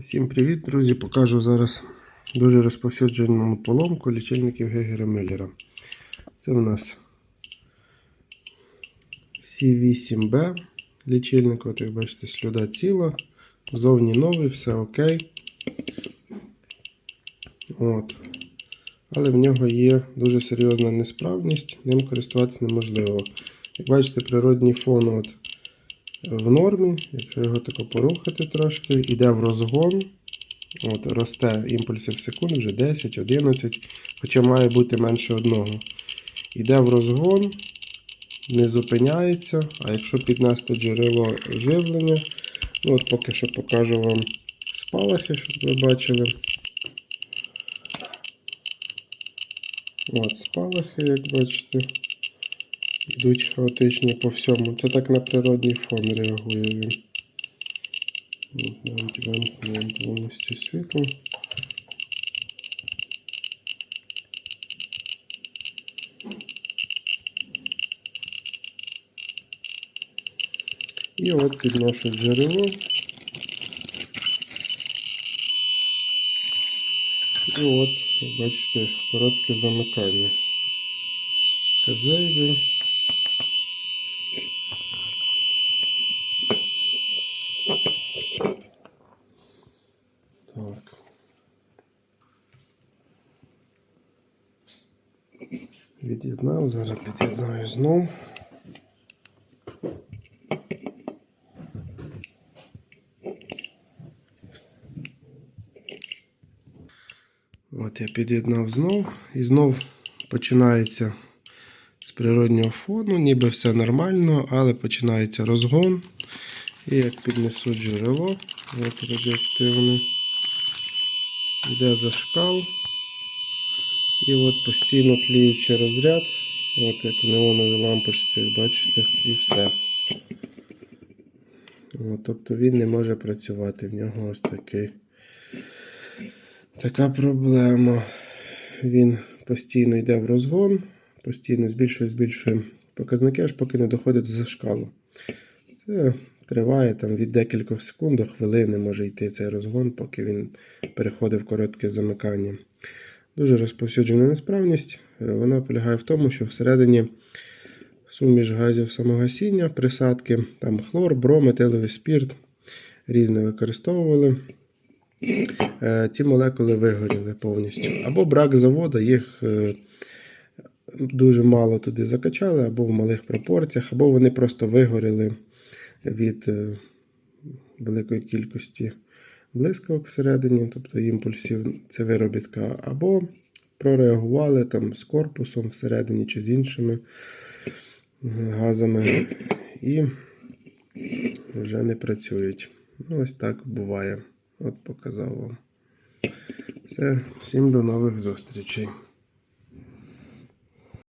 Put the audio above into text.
Всім привіт, друзі! Покажу зараз дуже розповсюджену поломку лічильників Гегера Мюллера. Це у нас C8B лічильник, от як бачите, слюда ціла, зовні новий, все окей. От. Але в нього є дуже серйозна несправність, ним користуватися неможливо. Як бачите, природній фон от в нормі, якщо його тако порухати трошки, йде в розгон. От, Росте імпульси в секунду, вже 10, 11, хоча має бути менше одного. Йде в розгон, не зупиняється. А якщо піднести джерело живлення, ну от поки що покажу вам спалахи, щоб ви бачили. От спалахи, як бачите, йдуть хаотично по всьому. Це так на природній фон реагує він. Навіть вимкнемо повністю світло. І от підношу джерело. І от, бачите, коротке замикання. Казейди. Так. Від'єднав, зараз під'єднаю знов. От я під'єднав знов і знов починається з природнього фону, ніби все нормально, але починається розгон. І як піднесу джерело, от радіоактивне, йде зашкал. І от постійно тліючий розряд, от як в неоновій лампочці, бачите, і все. От, тобто він не може працювати, в нього ось такий. Така проблема. Він постійно йде в розгон, постійно збільшує, збільшує показники, аж поки не доходить до зашкалу. Це триває там від декількох секунд до хвилини може йти цей розгон, поки він переходить в коротке замикання. Дуже розповсюджена несправність. Вона полягає в тому, що всередині суміш газів самогасіння, присадки, там хлор, бром, метиловий спірт, різне використовували. Е, Ці молекули вигоріли повністю. Або брак заводу, їх е, дуже мало туди закачали, або в малих пропорціях, або вони просто вигоріли від е, великої кількості блискавок всередині, тобто імпульсів, це виробітка, або прореагували там з корпусом всередині чи з іншими газами і вже не працюють. Ну, ось так буває. От показав вам. Все, всім до нових зустрічей.